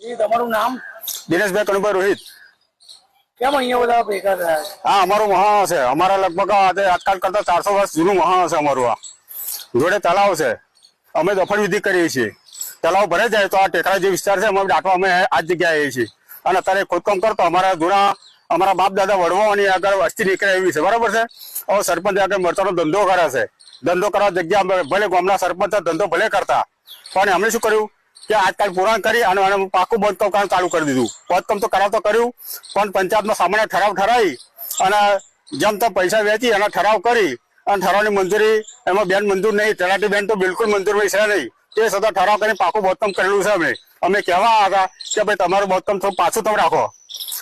તમારું નામ? દિનેશભાઈ કણભાઈ રોહિત. કેમ અહીંયા બધા ભેગા થયા હા અમારું મહા છે અમારા લગભગ આજકાલ કરતા ચારસો વર્ષ જૂનું મહા છે અમારું આ. જોડે તલાવ છે. અમે દફન વિધિ કરીએ છીએ. તલાવ ભરે જાય તો આ ટેકરા જે વિસ્તાર છે અમે દાટવા અમે આ જગ્યાએ આવીએ છીએ. અને અત્યારે ખોદકામ કરતો અમારા જૂના અમારા બાપ દાદા વડવાની આગળ વસ્તી નીકળે એવી છે. બરાબર છે? હવે સરપંચ આગળ મરચાનો ધંધો કરે છે. ધંધો કરવા જગ્યા ભલે ગામના સરપંચ ધંધો ભલે કરતા. પણ એમણે શું કર્યું? કે આજકાલ પુરાણ કરી અને પાકું બંધ કામ ચાલુ કરી દીધું. બાંધકામ તો કરાવ તો કર્યું, પણ પંચાયતમાં સામાન્ય ઠરાવ ઠરાવી અને જેમ તો પૈસા વેચી એના ઠરાવ કરી અને ઠરાવની મંજૂરી, એમાં બેન મંજૂર નહીં, તલાટી બેન તો બિલકુલ મંજૂર છે નહીં. તે સદા ઠરાવ કરીને પાકું બાંધકામ કરેલું છે અમે. અમે કહેવા હતા કે ભાઈ તમારું બાંધકામ થોડું પાછું તમે રાખો.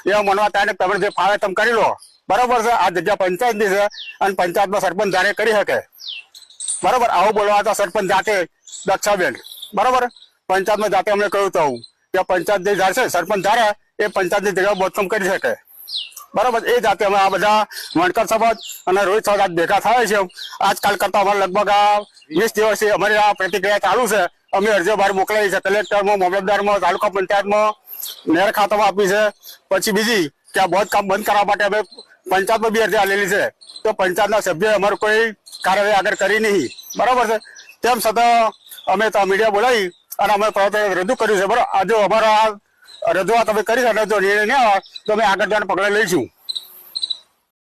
એવા મનવા થાય તમે જે ફાવે તમે કરી લો. બરાબર છે, આ જગ્યા પંચાયતની છે અને પંચાયતમાં સરપંચ ધારે કરી શકે. બરાબર, આવું બોલવા તો સરપંચ જાતે દક્ષાબેન. બરાબર? પંચાયતમાં જાતે અમને કહ્યું હતું કે પંચાયત જે ધારશે સરપંચ ધારે, એ પંચાયતની જગ્યા બોધકમ કરી શકે. બરાબર, એ જાતે અમે આ બધા વણકર સમાજ અને રોહિત સમાજ ભેગા થાય છે આજકાલ કરતા અમારે લગભગ આ વીસ દિવસથી અમારી આ પ્રતિક્રિયા ચાલુ છે. અમે અરજીઓ બહાર મોકલાવી છે. કલેક્ટરમાં મામલતદારમાં તાલુકા પંચાયતમાં નેર ખાતામાં આપી છે. પછી બીજી કે આ બોધ કામ બંધ કરવા માટે અમે પંચાયતમાં બી અરજી આલેલી છે. તો પંચાયતના સભ્યોએ અમારું કોઈ કાર્યવાહી આગળ કરી નહીં. બરાબર છે. તેમ છતાં અમે મીડિયા બોલાવી અને અમે જ રજૂ કર્યું છે, બરાબર? આજે અમારા રજૂઆત અમે કરી અને જો નિર્ણય નહીં આવે, તો અમે આગળ જવાના પગલાં લઈશું.